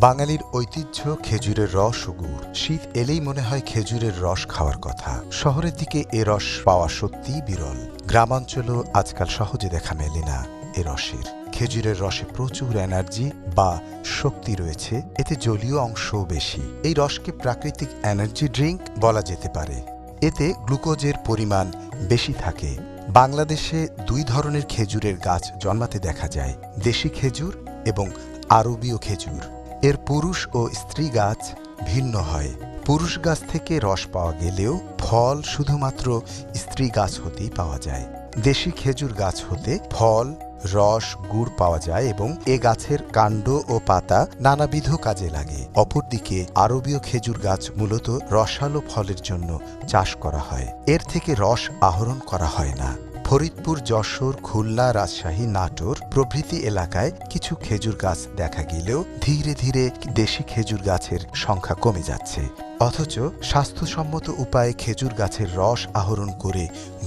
বাঙালির ঐতিহ্য খেজুরের রস ও গুড়। শীত এলেই মনে হয় খেজুরের রস খাওয়ার কথা। শহরের দিকে এ রস পাওয়া সত্যিই বিরল। গ্রামাঞ্চলও আজকাল সহজে দেখা মেলে না এ রসের। খেজুরের রসে প্রচুর এনার্জি বা শক্তি রয়েছে, এতে জলীয় অংশও বেশি। এই রসকে প্রাকৃতিক এনার্জি ড্রিঙ্ক বলা যেতে পারে। এতে গ্লুকোজের পরিমাণ বেশি থাকে। বাংলাদেশে দুই ধরনের খেজুরের গাছ জন্মাতে দেখা যায়, দেশি খেজুর এবং আরবীয় খেজুর। এর পুরুষ ও স্ত্রী গাছ ভিন্ন হয়। পুরুষ গাছ থেকে রস পাওয়া গেলেও ফল শুধুমাত্র স্ত্রী গাছ হতেই পাওয়া যায়। দেশি খেজুর গাছ হতে ফল, রস, গুড় পাওয়া যায় এবং এ গাছের কাণ্ড ও পাতা নানাবিধ কাজে লাগে। অপরদিকে আরবীয় খেজুর গাছ মূলত রসালো ফলের জন্য চাষ করা হয়। এর থেকে রস আহরণ করা হয় না। ফরিদপুর, যশোর, খুলনা, রাজশাহী, নাটোর প্রভৃতি এলাকায় কিছু খেজুর গাছ দেখা গেলেও ধীরে ধীরে দেশি খেজুর গাছের সংখ্যা কমে যাচ্ছে। অথচ স্বাস্থ্যসম্মত উপায়ে খেজুর গাছের রস আহরণ করে,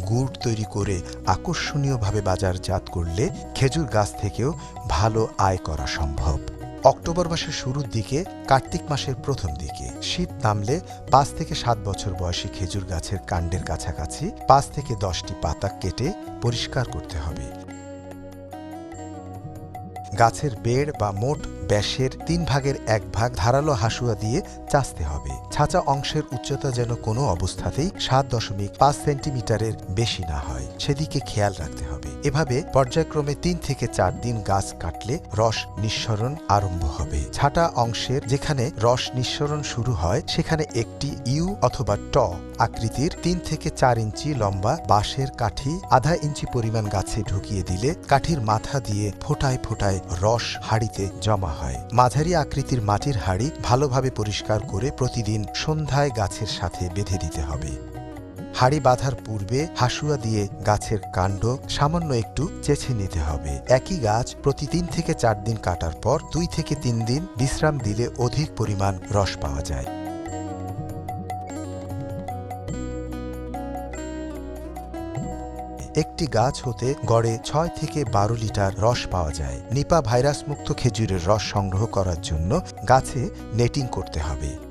গুড় তৈরি করে আকর্ষণীয়ভাবে বাজারজাত করলে খেজুর গাছ থেকেও ভালো আয় করা সম্ভব। অক্টোবর মাসের শুরুর দিকে কার্তিক মাসের প্রথম দিকে। শীত নামলে পাঁচ থেকে সাত বছর বয়সী খেজুর গাছের কাণ্ডের কাছাকাছি পাঁচ থেকে দশটি পাতা কেটে পরিষ্কার করতে হবে। গাছের বেড় বা মোট ব্যাসের তিন ভাগের এক ভাগ ধারালো হাসুয়া দিয়ে চাচতে হবে। ছাঁচা অংশের উচ্চতা যেন কোনো অবস্থাতেই সাত দশমিক পাঁচ সেন্টিমিটারের বেশি না হয়, সেদিকে খেয়াল রাখতে হবে। এভাবে পর্যায়ক্রমে তিন থেকে চার দিন গাছ কাটলে রস নিঃসরণ আরম্ভ হবে। ছাটা অংশের যেখানে রস নিঃসরণ শুরু হয়, সেখানে একটি ইউ অথবা ট আকৃতির তিন থেকে চার ইঞ্চি লম্বা বাঁশের কাঠি আধা ইঞ্চি পরিমাণ গাছে ঢুকিয়ে দিলে কাঠির মাথা দিয়ে ফোটায় ফোটায় রস হাড়িতে জমা হয়। মাঝারি আকৃতির মাটির হাড়ি ভালোভাবে পরিষ্কার করে প্রতিদিন সন্ধ্যায় গাছের সাথে বেঁধে দিতে হবে। হাড়ি বাঁধার পূর্বে হাসুয়া দিয়ে গাছের কাণ্ড সামান্য একটু চেছে নিতে হবে। একই গাছ প্রতি তিন থেকে চার দিন কাটার পর দুই থেকে তিন দিন বিশ্রাম দিলে অধিক পরিমাণ রস পাওয়া যায়। একটি গাছ হতে গড়ে ছয় থেকে বারো লিটার রস পাওয়া যায়। নিপা ভাইরাস মুক্ত খেজুরের রস সংগ্রহ করার জন্য গাছে নেটিং করতে হবে।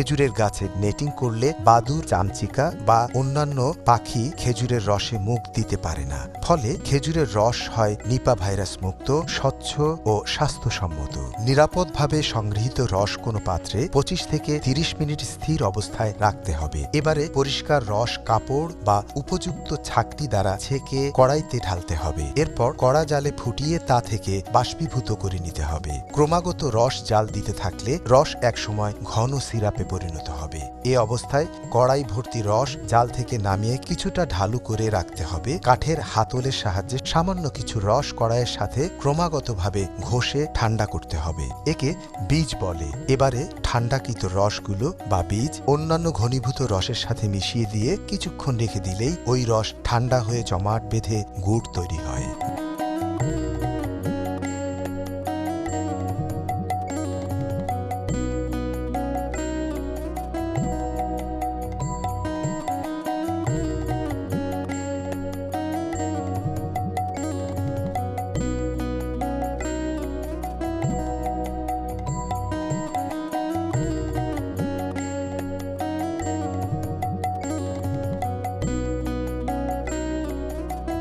খেজুরের গাছে নেটিং করলে বাদুর, চামচিকা বা অন্যান্য পাখি খেজুরের রসে মুখ দিতে পারে না। ফলে খেজুরের রস হয় নিপা ভাইরাস মুক্ত, স্বচ্ছ ও স্বাস্থ্যসম্মত। নিরাপদভাবে সংগৃহীত রস কোনো পাত্রে পঁচিশ থেকে তিরিশ মিনিট স্থির অবস্থায় রাখতে হবে। এবারে পরিষ্কার রস, কাপড় বা উপযুক্ত ছাকটি দ্বারা ছেঁকে কড়াইতে ঢালতে হবে। এরপর কড়া জালে ফুটিয়ে তা থেকে বাষ্পীভূত করে নিতে হবে। ক্রমাগত রস জাল দিতে থাকলে রস একসময় ঘন সিরাপে পরিণত হবে। এ অবস্থায় কড়াই ভর্তি রস জাল থেকে নামিয়ে কিছুটা ঢালু করে রাখতে হবে। কাঠের হাতলের সাহায্যে সামান্য কিছু রস কড়াইয়ের সাথে ক্রমাগতভাবে ঘষে ঠান্ডা করতে হবে। একে বীজ বলে। এবারে ঠান্ডাকৃত রসগুলো বা বীজ অন্যান্য ঘনীভূত রসের সাথে মিশিয়ে দিয়ে কিছুক্ষণ রেখে দিলেই ওই রস ঠান্ডা হয়ে জমাট বেঁধে গুড় তৈরি হয়।